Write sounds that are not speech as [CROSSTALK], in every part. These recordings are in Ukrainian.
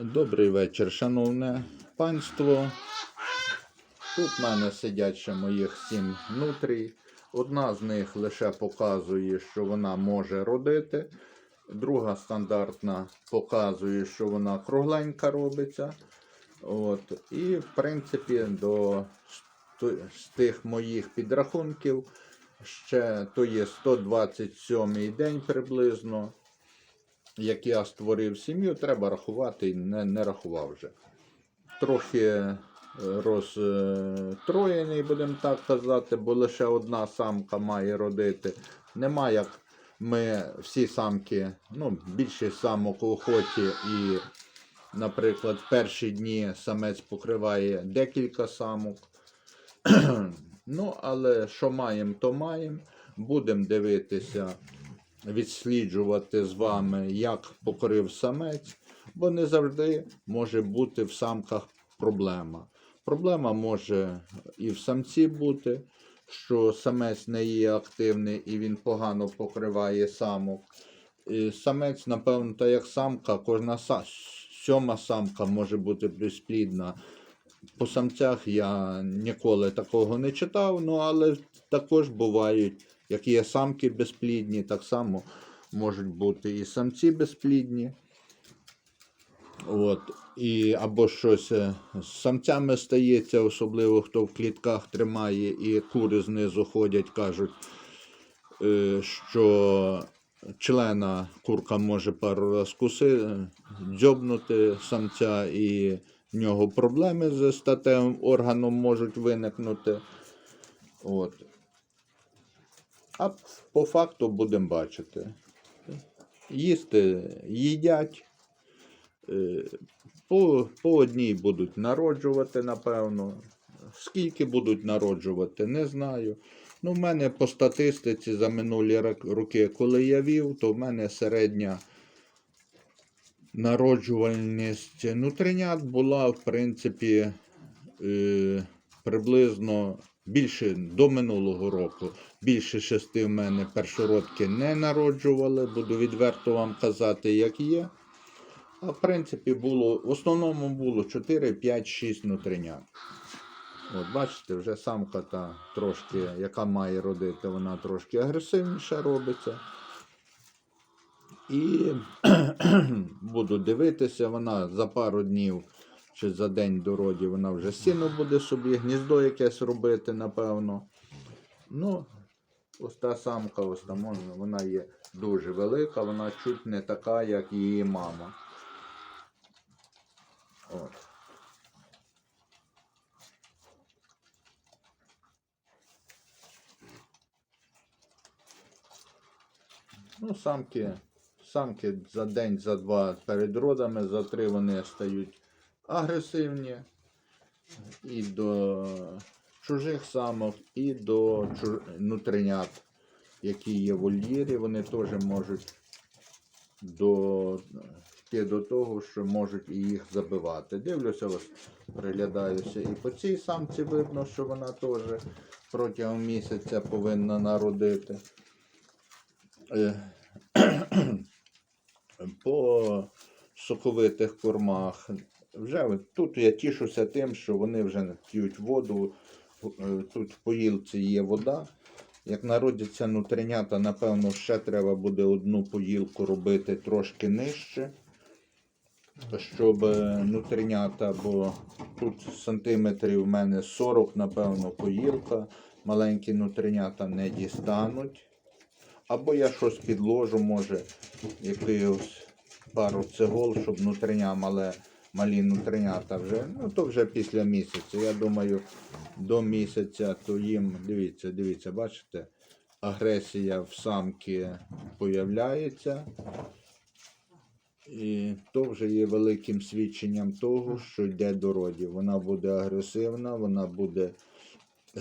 Добрий вечір, шановне панство. Тут в мене сидять ще моїх сім нутрій. Одна з них лише показує, що вона може родити. Друга стандартна показує, що вона кругленька робиться. От. І, в принципі, до з тих моїх підрахунків ще то є 127 день приблизно як я створив сім'ю, треба рахувати, не, не рахував вже. Трохи е, розтроєний, будемо так казати, бо лише одна самка має родити. Нема як ми всі самки, ну, більшість самок у охоті і, наприклад, в перші дні самець покриває декілька самок. [CLEARS THROAT] ну, але що маємо, то маємо. Будемо дивитися відсліджувати з вами, як покорив самець, бо не завжди може бути в самках проблема. Проблема може і в самці бути, що самець не є активний і він погано покриває самок. І самець, напевно, та як самка, кожна сьома самка може бути безплідна. По самцях я ніколи такого не читав, ну але також бувають, як є самки безплідні, так само можуть бути і самці безплідні. От. І, або щось е, з самцями стається, особливо хто в клітках тримає, і кури знизу ходять, кажуть, е, що члена курка може пару раз куси, дзьобнути самця, і в нього проблеми з статевим органом можуть виникнути. От. А по факту будемо бачити. Їсти їдять. Е, По, по одній будуть народжувати, напевно. Скільки будуть народжувати, не знаю. Ну, в мене по статистиці за минулі роки, коли я вів, то в мене середня народжувальність нутринят була, в принципі, е, приблизно більше до минулого року. Більше шести в мене першородки не народжували, буду відверто вам казати, як є. А в принципі було, в основному було 4, 5, 6 нутринят. От бачите, вже самка та трошки, яка має родити, вона трошки агресивніше робиться. І [CLEARS THROAT] буду дивитися, вона за пару днів чи за день до родів вона вже сіно буде собі, гніздо якесь робити, напевно. Ну, ось та самка, ось там вона- є дуже велика, вона чуть не така, як її мама. От. Ну, самки, самки за день, за два перед родами, за три вони стають агресивні і до чужих самок, і до чуж- нутринят, які є в вольєрі, вони теж можуть до, йти до того, що можуть і їх забивати. Дивлюся, ось приглядаюся. І по цій самці видно, що вона теж протягом місяця повинна народити. Е, [CLEARS THROAT] По соковитих кормах. Вже тут я тішуся тим, що вони вже п'ють воду. Е, Тут в поїлці є вода. Як народяться нутринята, напевно, ще треба буде одну поїлку робити трошки нижче, щоб е, нутринята, бо тут сантиметрів у мене 40, напевно, поїлка. Маленькі нутринята не дістануть. Або я щось підложу, може, якийсь пару цегол, щоб нутриня мале, малі нутринята вже. Ну, то вже після місяця. Я думаю, до місяця то їм, дивіться, дивіться, бачите, агресія в самки появляється. І то вже є великим свідченням того, що йде до родів. Вона буде агресивна, вона буде.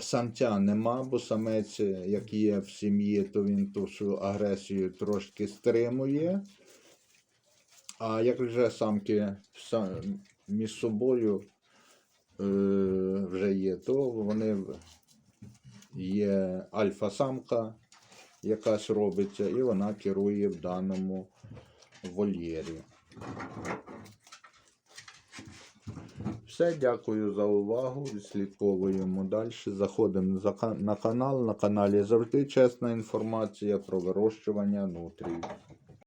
Самця нема, бо самець, як є в сім'ї, то він ту всю агресію трошки стримує. А як вже самки са- між собою е, вже є, то вони є альфа-самка якась робиться, і вона керує в даному вольєрі. все. Дякую за увагу. Відслідковуємо далі. Заходимо за на канал. На каналі завжди чесна інформація про вирощування нутрій.